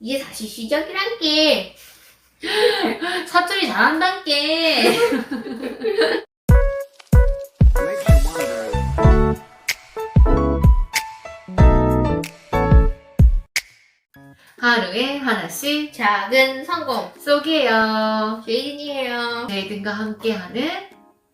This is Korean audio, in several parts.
이제 다시 시작이란게. 사투리 wonder. 하루에 하나씩 작은 성공. 쏘게요. 제이든이에요. 제이든과 함께하는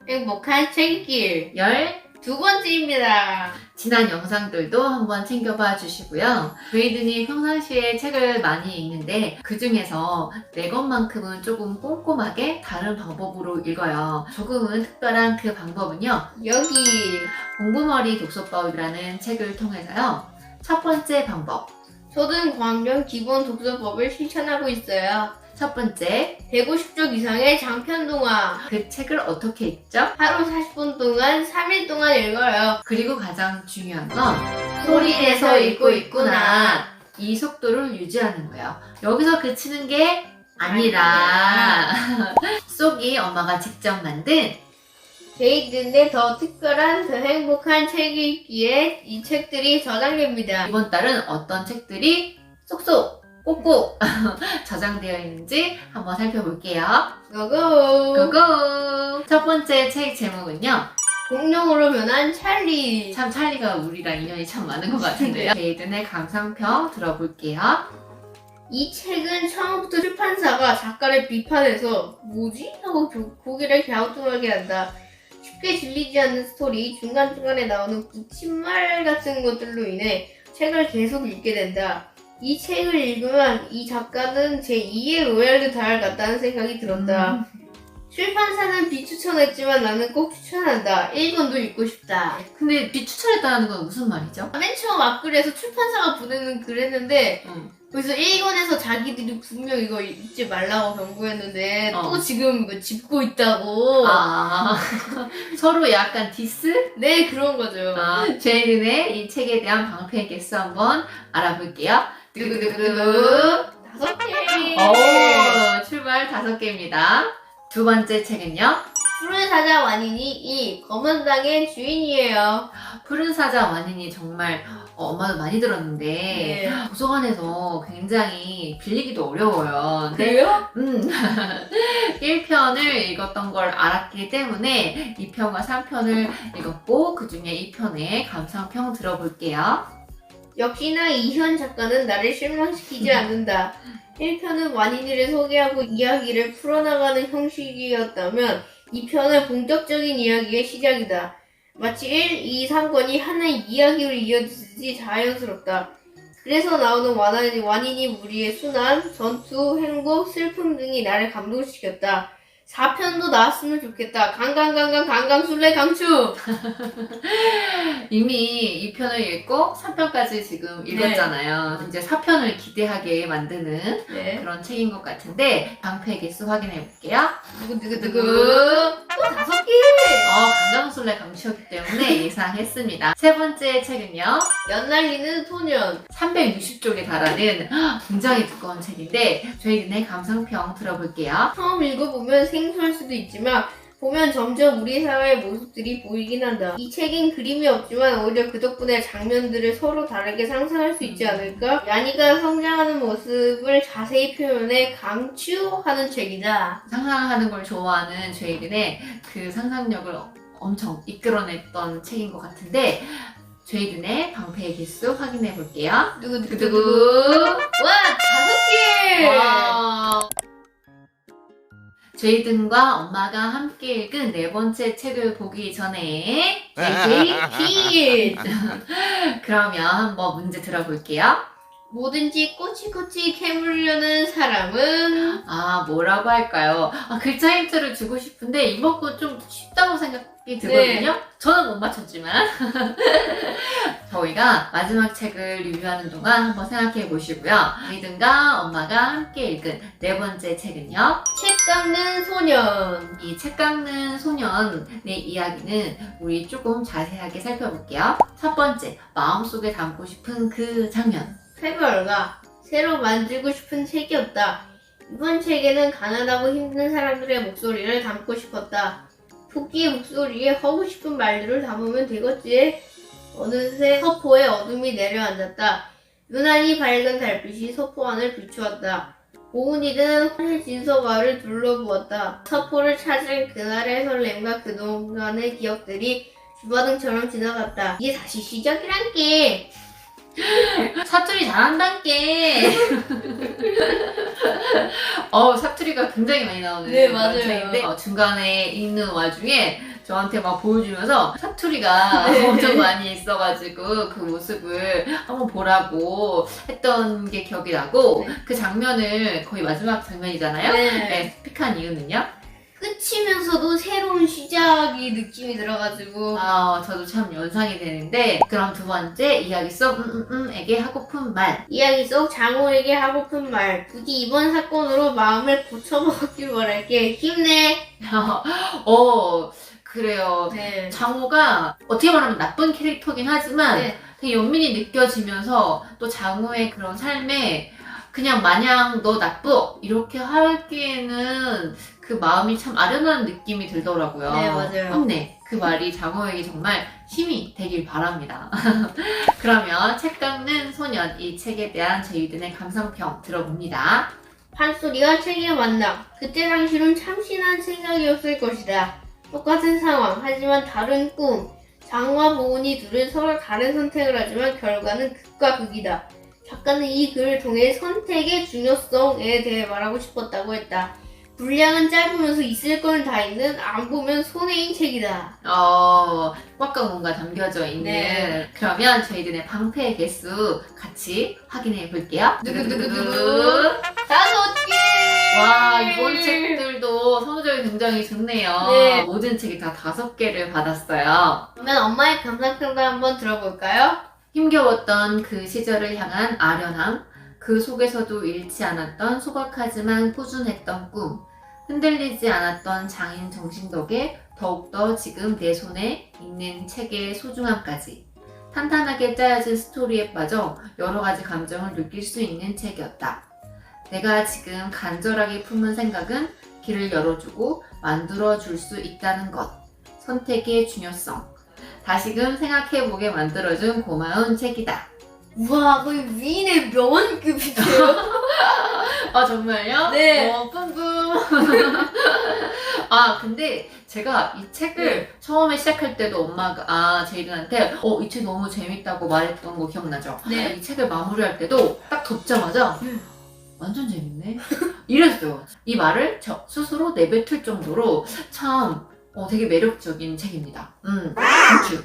행복한 책길. 열 두 번째입니다. 지난 영상들도 한번 챙겨봐 주시고요. 제이든이 평상시에 책을 많이 읽는데 그 중에서 내 것만큼은 조금 꼼꼼하게 다른 방법으로 읽어요. 조금은 특별한 그 방법은요. 여기. 공부머리 독서법이라는 책을 통해서요. 첫 번째 방법. 초등학년 기본 독서법을 실천하고 있어요. 첫 번째, 150쪽 이상의 장편 동화. 그 책을 어떻게 읽죠? 하루 40분 동안 3일 동안 읽어요. 그리고 가장 중요한 건 소리 내서 읽고 있구나. 이 속도를 유지하는 거예요. 여기서 그치는 게 아니라 쏙이 엄마가 직접 만든 제이든의 더 특별한 더 행복한 책 읽기에 이 책들이 저장됩니다. 이번 달은 어떤 책들이 쏙쏙 꼭꼭 저장되어 있는지 한번 살펴볼게요. 고고! 고고! 첫 번째 책 제목은요. 공룡으로 변한 찰리. 참 찰리가 우리랑 인연이 참 많은 것 같은데요. 제이든의 감상평 들어볼게요. 이 책은 처음부터 출판사가 작가를 비판해서 뭐지? 하고 고- 고개를 갸우뚱하게 한다. 쉽게 질리지 않는 스토리, 중간중간에 나오는 붙임말 같은 것들로 인해 책을 계속 읽게 된다. 이 책을 읽으면 이 작가는 제2의 로얄드 다할 같다는 생각이 들었다. 출판사는 비추천했지만 나는 꼭 추천한다. 1권도 읽고 싶다. 근데 비추천했다는 건 무슨 말이죠? 맨 처음 앞글에서 출판사가 보내는 글했는데 음. 그래서 1권에서 자기들이 분명 이거 읽지 말라고 경고했는데 어. 또 지금 뭐 짚고 있다고 아, 서로 약간 디스? 네 그런 거죠 아, 제이든의 이 책에 대한 방패 개수 한번 알아볼게요. 두구두구두구. 다섯 개 오, 출발 다섯 개입니다. 두 번째 책은요. 푸른 사자 완인이 이 검은 땅의 주인이에요 푸른 사자 완인이 정말 어, 엄마도 많이 들었는데 네. 도서관에서 굉장히 빌리기도 어려워요. 근데 그래요? 음, 1편을 읽었던 걸 알았기 때문에 2편과 3편을 읽었고 그 중에 2편의 감상평 들어볼게요. 역시나 이현 작가는 나를 실망시키지 않는다 1편은 완인이를 소개하고 이야기를 풀어나가는 형식이었다면 2편은 본격적인 이야기의 시작이다. 마치 1, 2, 3권이 하나의 이야기로 이어지듯이 자연스럽다. 그래서 나오는 완인이 우리의 순환, 전투, 행복, 슬픔 등이 나를 감동시켰다. 4편도 나왔으면 좋겠다. 강강강강 강강술래 강추! 이미 2편을 읽고 3편까지 지금 읽었잖아요. 이제 4편을 기대하게 만드는 네. 그런 책인 것 같은데 방패 개수 확인해 볼게요. 두구두구두구. 또 다섯 개! 어, 강강술래 강추였기 때문에 예상했습니다. 세 번째 책은요. 연날리는 소년. 360쪽에 달하는 굉장히 두꺼운 책인데 저희는 감상평 들어볼게요. 처음 읽어보면 생 소할 수도 있지만 보면 점점 우리 사회의 모습들이 보이긴 한다. 이 책엔 그림이 없지만 오히려 그 덕분에 장면들을 서로 다르게 상상할 수 있지 않을까? 야니가 성장하는 모습을 자세히 표현해 강추하는 책이다. 상상하는 걸 좋아하는 제이든의 그 상상력을 엄청 이끌어냈던 책인 것 같은데 제이든의 방패의 개수 확인해 볼게요. 두구두구두구. 와, 다섯 개! 와. 제이든과 엄마가 함께 읽은 네 번째 책을 보기 전에 제이제이 퀴즈! 그러면 한번 문제 들어볼게요. 뭐든지 꼬치꼬치 캐물려는 사람은 아 뭐라고 할까요? 아, 글자 힌트를 주고 싶은데 이번 거좀 쉽다고 생각이 들거든요. 저는 못 맞췄지만 저희가 마지막 책을 리뷰하는 동안 한번 생각해 보시고요. 제이든과 엄마가 함께 읽은 네 번째 책은요. 책 깎는 소년. 이 책 깎는 소년의 이야기는 우리 조금 자세하게 살펴볼게요. 첫 번째, 마음속에 담고 싶은 그 장면. 세벌가 새로 만들고 싶은 책이었다. 이번 책에는 가난하고 힘든 사람들의 목소리를 담고 싶었다. 토끼의 목소리에 하고 싶은 말들을 담으면 되겠지. 어느새 서포에 어둠이 내려앉았다. 유난히 밝은 달빛이 서포 안을 비추었다. 오은이는 환해진 서가를 둘러보았다. 서포를 찾은 그날의 설렘과 그동안의 기억들이 주바등처럼 지나갔다. 이게 다시 시작이란 게. 사투리 잘한단께. 어 사투리가 굉장히 많이 나오는 네, 맞아요. 책인데 어, 중간에 읽는 와중에 저한테 막 보여주면서 사투리가 네. 엄청 많이 있어가지고 그 모습을 한번 보라고 했던 게 기억이 나고 네. 그 장면을 거의 마지막 장면이잖아요. 네, 스픽한 이유는요? 끝이면서도 새로운 시작이 느낌이 들어가지고. 아, 저도 참 연상이 되는데 그럼 두 번째 이야기 속 음, 음, 음에게 하고픈 말 이야기 속 장호에게 하고픈 말. 부디 이번 사건으로 마음을 고쳐먹길 바랄게. 힘내. 어, 그래요. 네. 장호가 어떻게 말하면 나쁜 캐릭터긴 하지만 네. 되게 연민이 느껴지면서 또 장호의 그런 삶에 그냥 마냥 너 나쁘 이렇게 하기에는 그 마음이 참 아련한 느낌이 들더라고요. 네, 맞아요. 힘내. 그 말이 장호에게 정말 힘이 되길 바랍니다. 그러면 책 깎는 소년 이 책에 대한 제이든의 감상평 들어봅니다. 판소리와 책의 만남. 그때 당시는 참신한 생각이었을 것이다. 똑같은 상황, 하지만 다른 꿈. 장과 보은이 둘은 서로 다른 선택을 하지만 결과는 극과 극이다. 작가는 이 글을 통해 선택의 중요성에 대해 말하고 싶었다고 했다. 분량은 짧으면서 있을 건 다 있는 안 보면 손해인 책이다. 어, 꽉꽉 뭔가 담겨져 있는. 네. 그러면 저희들의 방패의 개수 같이 확인해 볼게요. 두구두구두구. 다섯 개! 와, 이번 책들도 성적이 굉장히 좋네요. 네. 모든 책이 다 다섯 개를 받았어요. 그러면 엄마의 감상평도 한번 들어볼까요? 힘겨웠던 그 시절을 향한 아련함, 그 속에서도 잃지 않았던 소박하지만 꾸준했던 꿈, 흔들리지 않았던 장인 정신 덕에 더욱더 지금 내 손에 있는 책의 소중함까지 탄탄하게 짜여진 스토리에 빠져 여러 가지 감정을 느낄 수 있는 책이었다. 내가 지금 간절하게 품은 생각은 길을 열어주고 만들어 줄 수 있다는 것. 선택의 중요성. 다시금 생각해보게 만들어준 고마운 책이다. 우와, 거의 위인의 명언급인데요? 아 정말요? 네. 어, 뿜뿜. 아 근데 제가 이 책을 네. 처음에 시작할 때도 엄마가 아 제이든한테 어 이 책 너무 재밌다고 말했던 거 기억나죠? 네. 이 책을 마무리할 때도 딱 덮자마자 음. 완전 재밌네. 이랬어요. 이 말을 저 스스로 내뱉을 정도로 참 어, 되게 매력적인 책입니다. 음, 땡큐.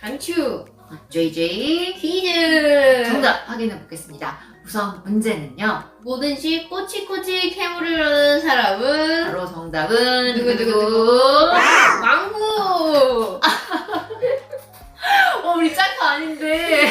강추! JJ 퀴즈! 정답 확인해 보겠습니다. 우선 문제는요. 뭐든지 꼬치꼬치 캐물을 사람은 바로 정답은 누구누구누구? 망고! 어, 우리 짤거 아닌데.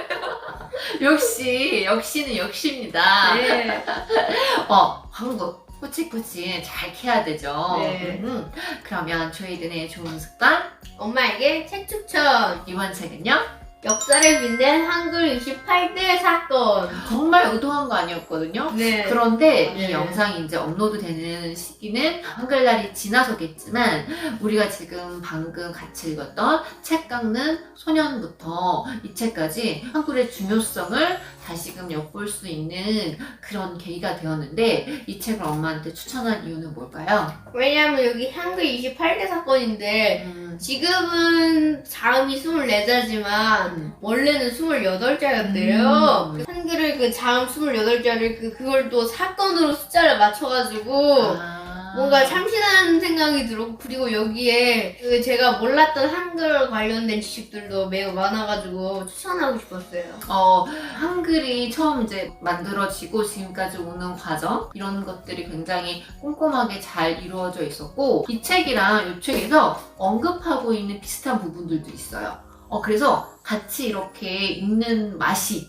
역시, 역시는 역시입니다. 네. 어, 한국. 꼬치꼬치 잘 캐야 되죠. 네. 음, 그러면 조이든의 좋은 습관. 엄마에게 책 추천! 이번 책은요? 역사를 빛낸 한글 28대 사건! 정말 의도한 거 아니었거든요. 네. 그런데 네. 이 영상이 이제 업로드 되는 시기는 한글날이 지나서겠지만 우리가 지금 방금 같이 읽었던 책 깎는 소년부터 이 책까지 한글의 중요성을 다시금 엿볼 수 있는 그런 계기가 되었는데 이 책을 엄마한테 추천한 이유는 뭘까요? 왜냐면 여기 한글 28대 사건인데 음, 지금은 자음이 24자지만 음. 원래는 28자였대요. 음. 한글을 그 자음 28자를 그, 그걸 또 사건으로 숫자를 맞춰가지고 아. 뭔가 참신한 생각이 들었고 그리고 여기에 그 제가 몰랐던 한글 관련된 지식들도 매우 많아가지고 추천하고 싶었어요. 어, 한글이 처음 이제 만들어지고 지금까지 오는 과정 이런 것들이 굉장히 꼼꼼하게 잘 이루어져 있었고 이 책이랑 이 책에서 언급하고 있는 비슷한 부분들도 있어요. 어, 그래서 같이 이렇게 읽는 맛이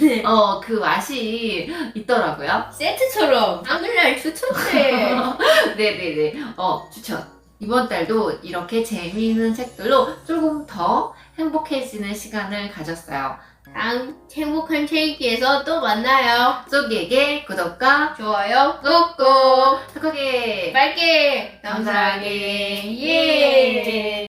네. 어, 그 맛이 있더라고요. 세트처럼 한글날 추천해. 네네네. 어, 추천. 이번 달도 이렇게 재미있는 책들로 조금 더 행복해지는 시간을 가졌어요. 다음 행복한 책기에서 또 만나요. 쏘기에게 구독과 좋아요 꾹꾹 착하게 빨게 감사하게 예.